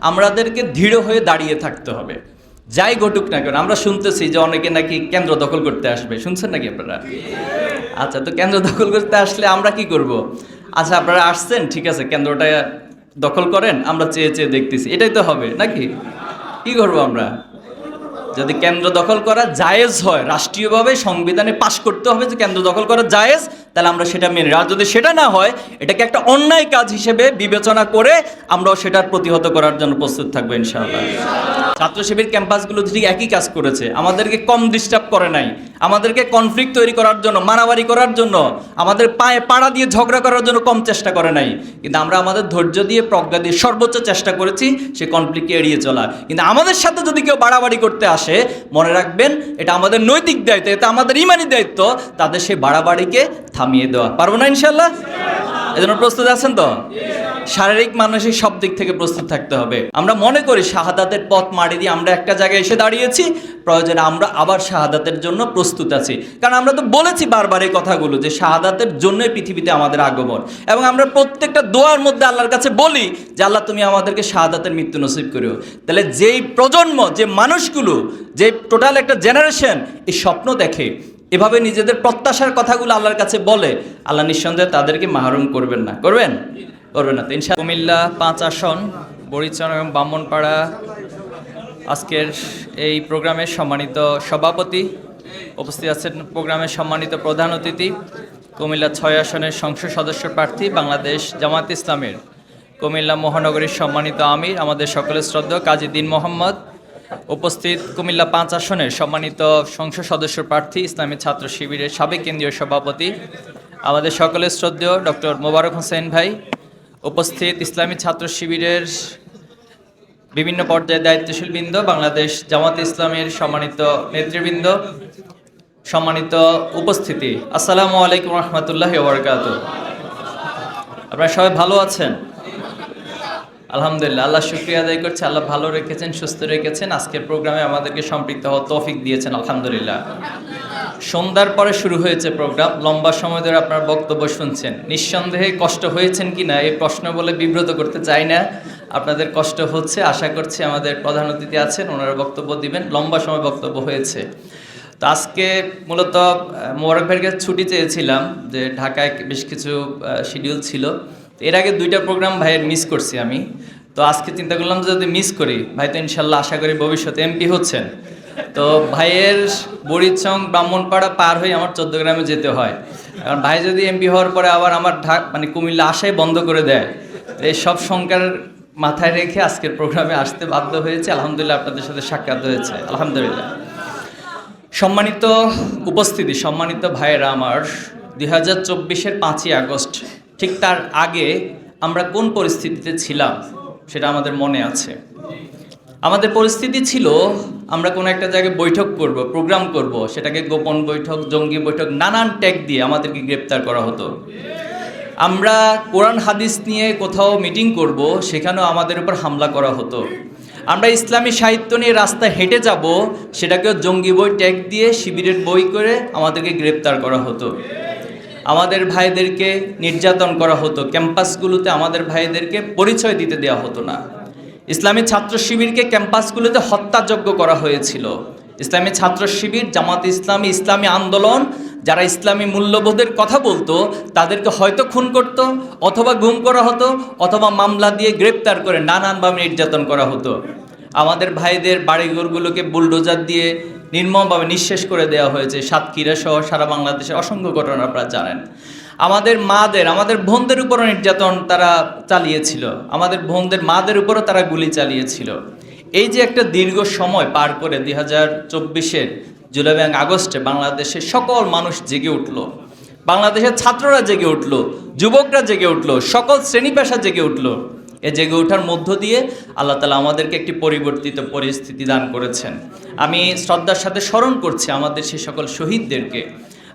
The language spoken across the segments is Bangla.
আমাদেরকে দৃঢ় হয়ে দাঁড়িয়ে থাকতে হবে। যাই ঘটুক না কেন, আমরা শুনতেছি যে অনেকে নাকি কেন্দ্র দখল করতে আসবে। শুনছেন নাকি আপনারা? আচ্ছা তো কেন্দ্র দখল করতে আসলে আমরা কি করব? আচ্ছা আপনারা আসছেন, ঠিক আছে, কেন্দ্রটা দখল করেন, আমরা চেয়ে চেয়ে দেখতেছি। এটাই তো হবে, নাকি? কি করব আমরা? যদি কেন্দ্র দখল করা জায়েজ হয়, রাষ্ট্রীয়ভাবে সংবিধানে পাশ করতে হবে যে কেন্দ্র দখল করা জায়েজ, তাহলে আমরা সেটা মেনে। আর যদি সেটা না হয়, এটাকে একটা অন্যায় কাজ হিসেবে বিবেচনা করে আমরাও সেটার প্রতিহত করার জন্য প্রস্তুত থাকব ইনশাআল্লাহ ছাত্র শিবির ক্যাম্পাসগুলো ঠিক একই কাজ করেছে, আমাদেরকে কম ডিস্টার্ব করে নাই, আমাদেরকে কনফ্লিক্ট তৈরি করার জন্য, মারামারি করার জন্য, আমাদের পায়ে পাড়া দিয়ে ঝগড়া করার জন্য কম চেষ্টা করে নাই, কিন্তু আমরা আমাদের ধৈর্য দিয়ে, প্রজ্ঞা দিয়ে সর্বোচ্চ চেষ্টা করেছি, সে কনফ্লিক্টকে এড়িয়ে চলা কিন্তু আমাদের সাথে যদি কেউ বাড়াবাড়ি করতে আসে মনে রাখবেন, এটা আমাদের নৈতিক দায়িত্ব, এটা আমাদের ইমানি দায়িত্ব, তাদের সেই বাড়াবাড়িকে থামিয়ে দেওয়া। পারব না ইনশাল্লাহ এজন্য প্রস্তুত আছেন তো? শারীরিক, মানসিক সব দিক থেকে প্রস্তুত থাকতে হবে। আমরা মনে করি শাহাদাতের পথ মারি দিয়ে আমরা একটা জায়গায় এসে দাঁড়িয়েছি, প্রয়োজনে আমরা আবার শাহাদাতের জন্য প্রস্তুত আছি। কারণ আমরা তো বলেছি বারবার এই কথাগুলো যে শাহাদাতের জন্যই পৃথিবীতে আমাদের আগমন। এবং আমরা প্রত্যেকটা দোয়ার মধ্যে আল্লাহর কাছে বলি যে, আল্লাহ, তুমি আমাদেরকে শাহাদাতের মৃত্যু নসিব করিও। তাহলে যেই প্রজন্ম, যে মানুষগুলো, যে টোটাল একটা জেনারেশন, এই স্বপ্ন দেখে এভাবে নিজেদের প্রত্যাশার কথাগুলো আল্লাহর কাছে বলে, আল্লাহ নিঃসন্দেহে তাদেরকে মাহরুম করবেন না। করবেন? করবেন না তো কুমিল্লা পাঁচ আসন, বরিচন এবং ব্রাহ্মণপাড়া আজকের এই প্রোগ্রামের সম্মানিত সভাপতি উপস্থিত আছেন, প্রোগ্রামের সম্মানিত প্রধান অতিথি, কুমিল্লা ছয় আসনের সংসদ সদস্য প্রার্থী বাংলাদেশ জামাত ইসলামের। কুমিল্লা মহানগরীর সম্মানিত আমির, আমাদের সকলের শ্রদ্ধা, কাজী দিন মোহাম্মদ। উপস্থিত কুমিল্লা পাঁচ আসনের সম্মানিত সংসদ সদস্য প্রার্থী, ইসলামী ছাত্র শিবিরের সাবেক কেন্দ্রীয় সভাপতি, আমাদের সকলের শ্রদ্ধেয় ডক্টর মোবারক হোসেন ভাই, উপস্থিত ইসলামী ছাত্র শিবিরের বিভিন্ন পর্যায়ে দায়িত্বশীল বৃন্দ, বাংলাদেশ জামাত ইসলামের সম্মানিত নেতৃবৃন্দ, সম্মানিত উপস্থিতি। আসসালামু আলাইকুম রহমতুল্লাহ আপনারা সবাই ভালো আছেন? আলহামদুলিল্লাহ, আল্লাহ শুক্রিয়া আদায় করছে, আল্লাহ ভালো রেখেছেন, সুস্থ রেখেছেন। আজকের প্রোগ্রামে আমাদেরকে সম্পৃক্ত হওয়ার তৌফিক দিয়েছেন, আলহামদুলিল্লাহ। সন্ধ্যার পরে শুরু হয়েছে প্রোগ্রাম, লম্বা সময় ধরে আপনার বক্তব্য শুনছেন। নিঃসন্দেহে কষ্ট হয়েছেন কি না, এই প্রশ্ন বলে বিব্রত করতে চাই না। আপনাদের কষ্ট হচ্ছে, আশা করছি আমাদের প্রধান অতিথি আছেন, ওনারা বক্তব্য দিবেন। লম্বা সময় বক্তব্য হয়েছে। তো আজকে মূলত মোবারক ভাইয়ের ছুটি চেয়েছিলাম যে ঢাকায় বেশ কিছু শিডিউল ছিল। তো এর আগে দুইটা প্রোগ্রাম ভাইয়ের মিস করছি আমি। তো আজকে চিন্তা করলাম যদি মিস করি, ভাই তো ইনশাল্লাহ আশা করি ভবিষ্যতে এমপি হচ্ছেন। তো ভাইয়ের বরিচং ব্রাহ্মণপাড়া পার হয়ে আমার চোদ্দ গ্রামে যেতে হয়। কারণ ভাই যদি এমপি হওয়ার পরে আবার আমার ঢাক মানে কুমিল্লা আশাই বন্ধ করে দেয় এই সব সংখ্যার মাথায় রেখে আজকের প্রোগ্রামে আসতে বাধ্য হয়েছে। আলহামদুলিল্লাহ আপনাদের সাথে সাক্ষাৎ হয়েছে। আলহামদুলিল্লাহ। সম্মানিত উপস্থিতি, সম্মানিত ভাইয়েরা আমার, দুই হাজার চব্বিশের পাঁচই আগস্ট ঠিক তার আগে আমরা কোন পরিস্থিতিতে ছিলাম সেটা আমাদের মনে আছে। আমাদের পরিস্থিতি ছিল, আমরা কোনো একটা জায়গায় বৈঠক করব, প্রোগ্রাম করব, সেটাকে গোপন বৈঠক, জঙ্গি বৈঠক, নানান ট্যাগ দিয়ে আমাদেরকে গ্রেপ্তার করা হতো। আমরা কোরআন হাদিস নিয়ে কোথাও মিটিং করব, সেখানেও আমাদের উপর হামলা করা হতো। আমরা ইসলামী সাহিত্য নিয়ে রাস্তা হেঁটে যাব, সেটাকেও জঙ্গি বই ট্যাগ দিয়ে শিবিরের বই করে আমাদেরকে গ্রেপ্তার করা হতো। আমাদের ভাইদেরকে নির্যাতন করা হতো। ক্যাম্পাসগুলোতে আমাদের ভাইদেরকে পরিচয় দিতে দেওয়া হতো না। ইসলামী ছাত্র শিবিরকে ক্যাম্পাসগুলোতে হত্যাযজ্ঞ করা হয়েছিল। ইসলামী ছাত্র শিবির, জামাত ইসলামী ইসলামী আন্দোলন, যারা ইসলামী মূল্যবোধের কথা বলতো, তাদেরকে হয়তো খুন করত, অথবা গুম করা হতো, অথবা মামলা দিয়ে গ্রেপ্তার করে নানানভাবে নির্যাতন করা হতো। আমাদের ভাইদের বাড়িঘরগুলোকে বুলডোজার দিয়ে নির্মমভাবে নিঃশেষ করে দেওয়া হয়েছে সাতক্ষীরা সহ সারা বাংলাদেশে অসংখ্য ঘটনা আপনারা জানেন। আমাদের মাদের, আমাদের বোনদের উপরও নির্যাতন তারা চালিয়েছিল। আমাদের বোনদের, মাদের উপরও তারা গুলি চালিয়েছিল। এই যে একটা দীর্ঘ সময় পার করে দুই হাজার চব্বিশের জুলাই এবং আগস্টে বাংলাদেশের সকল মানুষ জেগে উঠল। বাংলাদেশের ছাত্ররা জেগে উঠল, যুবকরা জেগে উঠল, সকল শ্রেণি পেশা জেগে উঠল। এ জেগে ওঠার মধ্য দিয়ে আল্লাহ তালা আমাদেরকে একটি পরিবর্তিত পরিস্থিতি দান করেছেন। আমি শ্রদ্ধার সাথে স্মরণ করছি আমাদের সেই সকল শহীদদেরকে।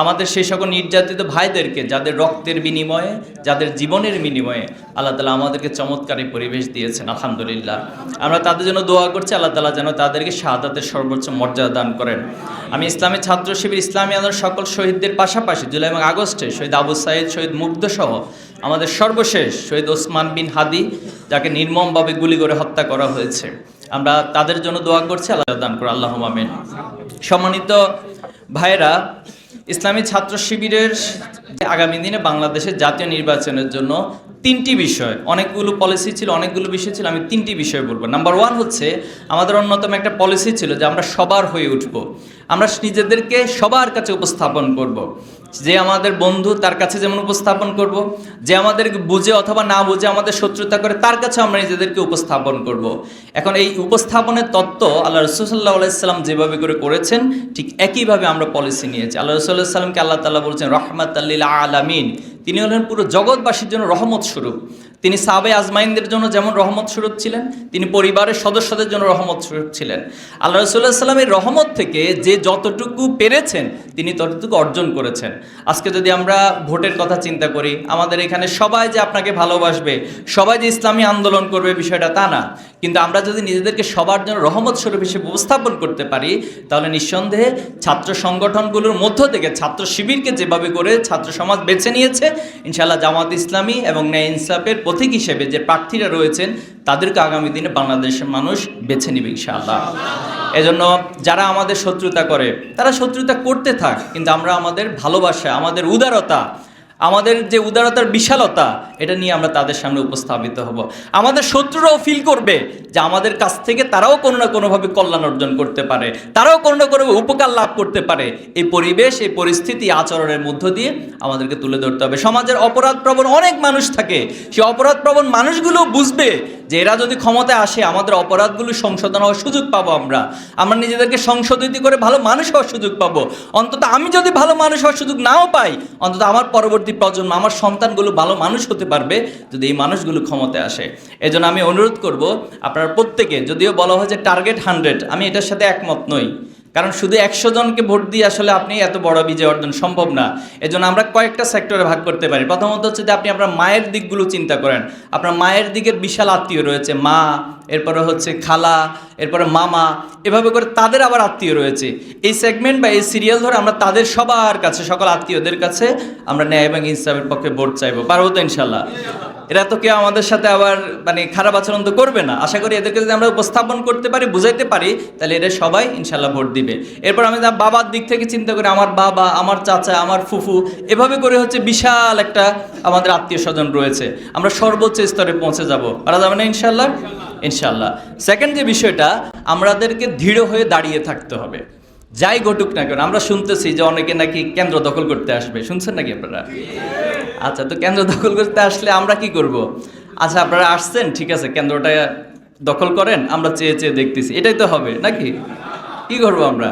আমাদের সেই সকল নির্যাতিত ভাইদেরকে, যাদের রক্তের বিনিময়ে, যাদের জীবনের বিনিময়ে আল্লাহ তালা আমাদেরকে চমৎকার পরিবেশ দিয়েছেন, আলহামদুলিল্লাহ। আমরা তাদের জন্য দোয়া করছি, আল্লাহ তালা যেন তাদেরকে শাহাদাতের সর্বোচ্চ মর্যাদা দান করেন। আমি ইসলামী ছাত্র শিবির, ইসলামী আন্দোলন সকল শহীদদের পাশাপাশি জুলাই এবং আগস্টে শহীদ আবু সাইদ, শহীদ মুগ্ধ সহ আমাদের সর্বশেষ শহীদ ওসমান বিন হাদি, যাকে নির্মমভাবে গুলি করে হত্যা করা হয়েছে। আমরা তাদের জন্য দোয়া করছি, আল্লাহ দান করে আল্লাহ আমিন। সম্মানিত ভাইরা ইসলামী ছাত্র শিবিরের আগামী দিনে বাংলাদেশের জাতীয় নির্বাচনের জন্য তিনটি বিষয়, অনেকগুলো পলিসি ছিল, অনেকগুলো বিষয় ছিল, আমি তিনটি বিষয় বলব নাম্বার ওয়ান হচ্ছে, আমাদের অন্যতম একটা পলিসি ছিল যে আমরা সবার হয়ে উঠব আমরা নিজেদেরকে সবার কাছে উপস্থাপন করব। যে আমাদের বন্ধু তার কাছে যেমন উপস্থাপন করব। যে আমাদের বুঝে অথবা না বুঝে আমাদের শত্রুতা করে তার কাছে আমরা নিজেদেরকে উপস্থাপন করব। এখন এই উপস্থাপনের তত্ত্ব আল্লাহ রসুল্লাহ আলাইসাল্লাম যেভাবে করে করেছেন, ঠিক একইভাবে আমরা পলিসি নিয়েছি আল্লাহ রসুল্লাহ সাল্লামকে আল্লাহ তাল্লাহ বলছেন রহমাত আল্লিল আলামিন তিনি হলেন পুরো জগৎবাসীর জন্য রহমত স্বরূপ তিনি সাবে আজমাইনদের জন্য যেমন রহমত স্বরূপ ছিলেন, তিনি পরিবারের সদস্যদের জন্য রহমত স্বরূপ ছিলেন। আল্লাহ রসুল্লাহ সাল্লামের রহমত থেকে যে যতটুকু পেরেছেন, তিনি ততটুকু অর্জন করেছেন। আজকে যদি আমরা ভোটের কথা চিন্তা করি, আমাদের এখানে সবাই যে আপনাকে ভালোবাসবে, সবাই যে ইসলামী আন্দোলন করবে বিষয়টা তা না। কিন্তু আমরা যদি নিজেদেরকে সবার জন্য রহমত স্বরূপ হিসেবে উপস্থাপন করতে পারি, তাহলে নিঃসন্দেহে ছাত্র সংগঠনগুলোর মধ্য থেকে ছাত্র শিবিরকে যেভাবে করে ছাত্র সমাজ বেছে নিয়েছে, ইনশাআল্লাহ জামাত ইসলামী এবং ন্যায় ইনসাফের প্রতীক হিসেবে যে প্রার্থীরা রয়েছেন, তাদেরকে আগামী দিনে বাংলাদেশের মানুষ বেছে নেবে ইনশাআল্লাহ। এজন্য যারা আমাদের শত্রুতা করে, তারা শত্রুতা করতে থাক, কিন্তু আমরা আমাদের ভালোবাসা, আমাদের উদারতা আমাদের যে উদারতার বিশালতা, এটা নিয়ে আমরা তাদের সামনে উপস্থাপিত হব। আমাদের শত্রুরাও ফিল করবে যে আমাদের কাছ থেকে তারাও কোনো না কোনোভাবে কল্যাণ অর্জন করতে পারে, তারাও কোনো না কোনোভাবে উপকার লাভ করতে পারে। এই পরিবেশ, এই পরিস্থিতি আচরণের মধ্য দিয়ে আমাদেরকে তুলে ধরতে হবে। সমাজের অপরাধ প্রবণ অনেক মানুষ থাকে। সে অপরাধ প্রবণ মানুষগুলো বুঝবে যে এরা যদি ক্ষমতায় আসে, আমাদের অপরাধগুলো সংশোধন হওয়ার সুযোগ পাবো আমরা। আমরা নিজেদেরকে সংশোধিত করে ভালো মানুষ হওয়ার সুযোগ পাবো। অন্তত আমি যদি ভালো মানুষ হওয়ার সুযোগ নাও পাই, অন্তত আমার পরবর্তী প্রজন্ম, আমার সন্তানগুলো ভালো মানুষ হতে পারবে যদি এই মানুষগুলো ক্ষমতায় আসে। এজন্য আমি অনুরোধ করব, আপনারা প্রত্যেকে, যদিও বলা হয় যে টার্গেট হান্ড্রেড, আমি এটার সাথে একমত নই। কারণ শুধু একশো জনকে ভোট দিয়ে আসলে আপনি এত বড় বিজয় অর্জন সম্ভব না। এজন্য আমরা কয়েকটা সেক্টরে ভাগ করতে পারি। প্রথমত হচ্ছে যে আপনি আপনার মায়ের দিকগুলো চিন্তা করেন। আপনার মায়ের দিকের বিশাল আত্মীয় রয়েছে, মা, এরপরে হচ্ছে খালা, এরপরে মামা, এভাবে করে তাদের আবার আত্মীয় রয়েছে। এই সেগমেন্ট বা এই সিরিয়াল ধরে আমরা তাদের সবার কাছে, সকল আত্মীয়দের কাছে আমরা ন্যায় এবং ইনসাফের পক্ষে ভোট চাইব। পারব তো ইনশাল্লাহ? এরা তো কেউ আমাদের সাথে আবার মানে খারাপ আচরণ তো করবে না। আশা করি এদেরকে যদি আমরা উপস্থাপন করতে পারি, বুঝাইতে পারি, তাহলে এরা সবাই ইনশাল্লাহ ভোট দিবে। এরপর আমি বাবার দিক থেকে চিন্তা করি, আমার বাবা, আমার চাচা, আমার ফুফু, এভাবে করে হচ্ছে বিশাল একটা আমাদের আত্মীয় স্বজন রয়েছে। আমরা সর্বোচ্চ স্তরে পৌঁছে যাব। পারা যাবে না ইনশাল্লাহ ইনশাল্লাহ সেকেন্ড যে বিষয়টা, আমাদেরকে দৃঢ় হয়ে দাঁড়িয়ে থাকতে হবে। যাই ঘটুক না কেন, আমরা শুনতেছি যে অনেকে নাকি কেন্দ্র দখল করতে আসবে। শুনছেন নাকি আপনারা? আচ্ছা তো কেন্দ্র দখল করতে আসলে আমরা কি করব? আচ্ছা আপনারা আসছেন, ঠিক আছে কেন্দ্রটা দখল করেন, আমরা চেয়ে চেয়ে দেখতেছি, এটাই তো হবে, নাকি? কি করব আমরা?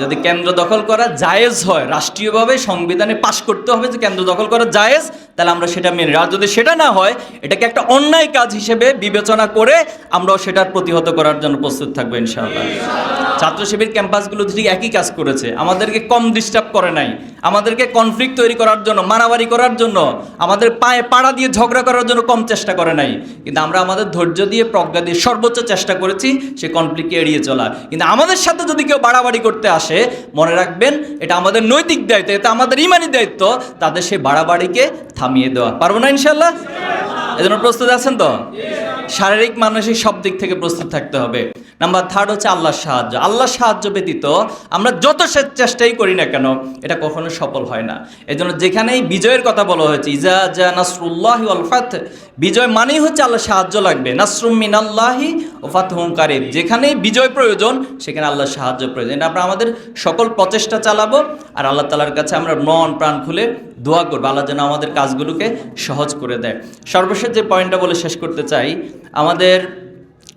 যদি কেন্দ্র দখল করা জায়েজ হয়, রাষ্ট্রীয়ভাবে সংবিধানে পাশ করতে হবে যে কেন্দ্র দখল করা জায়েজ, তাহলে আমরা সেটা মেনে আর যদি সেটা না হয়, এটাকে একটা অন্যায় কাজ হিসেবে বিবেচনা করে আমরাও সেটার প্রতিহত করার জন্য প্রস্তুত থাকব ইনশাআল্লাহ। ছাত্র শিবির ক্যাম্পাসগুলো ঠিক একই কাজ করেছে, আমাদেরকে কম ডিস্টার্ব করে নাই, আমাদেরকে কনফ্লিক্ট তৈরি করার জন্য, মারামারি করার জন্য, আমাদের পায়ে পাড়া দিয়ে ঝগড়া করার জন্য কম চেষ্টা করে নাই, কিন্তু আমরা আমাদের ধৈর্য দিয়ে, প্রজ্ঞা দিয়ে সর্বোচ্চ চেষ্টা করেছি, সে কনফ্লিক্টকে এড়িয়ে চলা কিন্তু আমাদের সাথে যদি কেউ বাড়াবাড়ি করতে আসে মনে রাখবেন, এটা আমাদের নৈতিক দায়িত্ব, এটা আমাদের ইমানি দায়িত্ব, তাদের সেই বাড়াবাড়িকে থামিয়ে দেওয়া। পারব না ইনশাল্লাহ এজন্য প্রস্তুত আছেন তো? শারীরিক মানসিক সব দিক থেকে প্রস্তুত থাকতে হবে। নাম্বার থার্ড হচ্ছে আল্লাহর সাহায্য। আল্লাহর সাহায্য ব্যতীত আমরা যত চেষ্টাই করি না কেন, এটা কখনো সফল হয় না। এই জন্য যেখানেই বিজয়ের কথা বলা হয়েছে, ইজা জা নাসরুল্লাহ আলফাত বিজয় মানেই হচ্ছে আল্লাহ সাহায্য লাগবে। নাসরুম মিনাল্লাহি ও ফাতহুম যেখানেই বিজয় প্রয়োজন, সেখানে আল্লাহর সাহায্য প্রয়োজন। এটা আমরা আমাদের সকল প্রচেষ্টা চালাবো আর আল্লাহ তালার কাছে আমরা মন, প্রাণ খুলে দোয়া করব। আল্লাহ যেন আমাদের কাজগুলোকে সহজ করে দেয়। সর্বশেষ যে পয়েন্টটা বলে শেষ করতে চাই আমাদের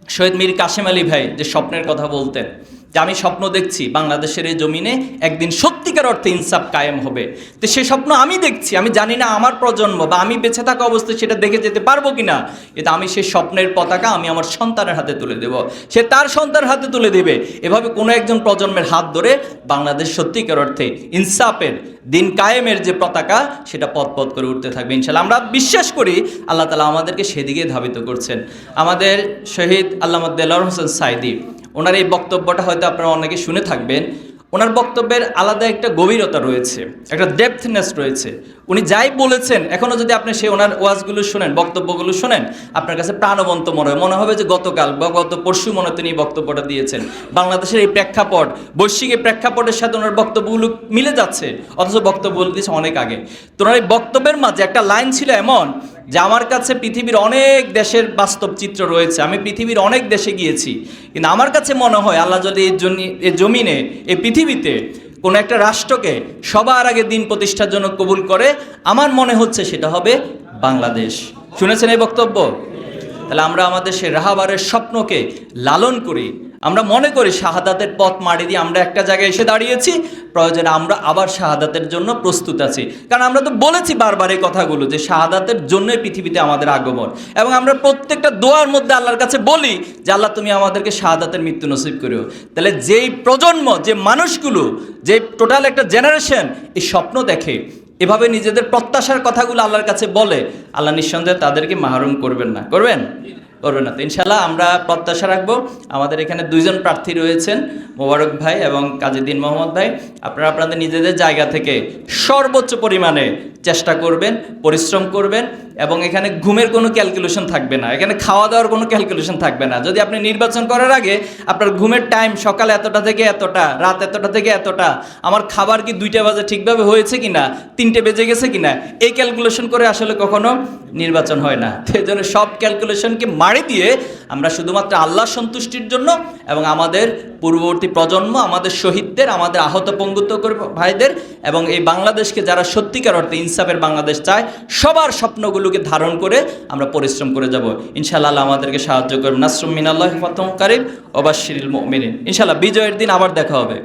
শহীদ মীর কাশেম আলী ভাই যে স্বপ্নের কথা বলতেন যে আমি স্বপ্ন দেখছি, বাংলাদেশের এই জমিনে একদিন সত্যিকার অর্থে ইনসাফ কায়েম হবে। তো সে স্বপ্ন আমি দেখছি, আমি জানি না আমার প্রজন্ম বা আমি বেঁচে থাকা অবস্থায় সেটা দেখে যেতে পারব কি না কিন্তু আমি সেই স্বপ্নের পতাকা আমি আমার সন্তানের হাতে তুলে দেব। সে তার সন্তানের হাতে তুলে দেবে। এভাবে কোনো একজন প্রজন্মের হাত ধরে বাংলাদেশ সত্যিকার অর্থে ইনসাফের দিন কায়েমের যে পতাকা, সেটা পথ পথ করে উঠতে থাকবে। ইনশাল্লাহ আমরা বিশ্বাস করি আল্লাহ তালা আমাদেরকে সেদিকে ধাবিত করছেন। আমাদের শহীদ আল্লামা দেলার হোসেন সাইদি, ওনার এই বক্তব্যটা হয়তো আপনারা অনেকে শুনে থাকবেন, ওনার বক্তব্যের আলাদা একটা গভীরতা রয়েছে, একটা ডেপথনেস রয়েছে। উনি যাই বলেছেন এখনও যদি আপনি সেই ওনার ওয়াজগুলো শোনেন, বক্তব্যগুলো শোনেন, আপনার কাছে প্রাণবন্ত মনে হয়। মনে হবে যে গতকাল বা গত পরশু মনে তিনি বক্তব্যটা দিয়েছেন। বাংলাদেশের এই প্রেক্ষাপট, বৈশ্বিক এই প্রেক্ষাপটের সাথে ওনার বক্তব্যগুলো মিলে যাচ্ছে, অথচ বক্তব্যগুলো দিয়েছে অনেক আগে। তো ওনার এই বক্তব্যের মাঝে একটা লাইন ছিল এমন যে আমার কাছে পৃথিবীর অনেক দেশের বাস্তব চিত্র রয়েছে, আমি পৃথিবীর অনেক দেশে গিয়েছি, কিন্তু আমার কাছে মনে হয় আল্লাহ যদি এই জমিনে, এই পৃথিবীতে কোনো একটা রাষ্ট্রকে সবার আগে দিন প্রতিষ্ঠার জন্য কবুল করে, আমার মনে হচ্ছে সেটা হবে বাংলাদেশ। শুনেছেন এই বক্তব্য? তাহলে আমরা আমাদের সেই রাহাবারের স্বপ্নকে লালন করি। আমরা মনে করি শাহাদাতের পথ মারি দিয়ে আমরা একটা জায়গায় এসে দাঁড়িয়েছি, প্রয়োজনে আমরা আবার শাহাদাতের জন্য প্রস্তুত আছি। কারণ আমরা তো বলেছি বারবার এই কথাগুলো যে শাহাদাতের জন্যই পৃথিবীতে আমাদের আগমন। এবং আমরা প্রত্যেকটা দোয়ার মধ্যে আল্লাহর কাছে বলি যে, আল্লাহ, তুমি আমাদেরকে শাহাদাতের মৃত্যু নসিব করো তাহলে যেই প্রজন্ম, যে মানুষগুলো, যে টোটাল একটা জেনারেশন এই স্বপ্ন দেখে, এভাবে নিজেদের প্রত্যাশার কথাগুলো আল্লাহর কাছে বলে, আল্লাহ নিঃসন্দেহে তাদেরকে মাহরুম করবেন না। করবেন? করবেন না তো ইনশাল্লাহ আমরা প্রত্যাশা রাখব আমাদের এখানে দুইজন প্রার্থী রয়েছেন, মোবারক ভাই এবং কাজীদ্দিন মোহাম্মদ ভাই। আপনারা আপনাদের নিজেদের জায়গা থেকে সর্বোচ্চ পরিমাণে চেষ্টা করবেন, পরিশ্রম করবেন এবং এখানে ঘুমের কোনো ক্যালকুলেশন থাকবে না, এখানে খাওয়া দাওয়ার কোনো ক্যালকুলেশন থাকবে না। যদি আপনি নির্বাচন করার আগে আপনার ঘুমের টাইম সকাল এতটা থেকে এতটা, রাত এতটা থেকে এতটা, আমার খাবার কি দুইটা বাজে ঠিকভাবে হয়েছে কিনা, তিনটে বেজে গেছে কিনা, এই ক্যালকুলেশন করে আসলে কখনো নির্বাচন হয় না। এই জন্য সব ক্যালকুলেশনকে মারি দিয়ে আমরা শুধুমাত্র আল্লাহ সন্তুষ্টির জন্য এবং আমাদের পূর্ববর্তী প্রজন্ম, আমাদের শহীদদের, আমাদের আহত পঙ্গুত্ব করে ভাইদের এবং এই বাংলাদেশকে যারা সত্যিকার অর্থে ইনসাফের বাংলাদেশ চায়, সবার স্বপ্নগুলোকে ধারণ করে আমরা পরিশ্রম করে যাব। ইনশাআল্লাহ আমাদেরকে সাহায্য করবেন নাসরুম মিনাল্লাহ ফতম কারিম ওবাশিরিল মিনিন ইনশাআল্লাহ বিজয়ের দিন আবার দেখা হবে।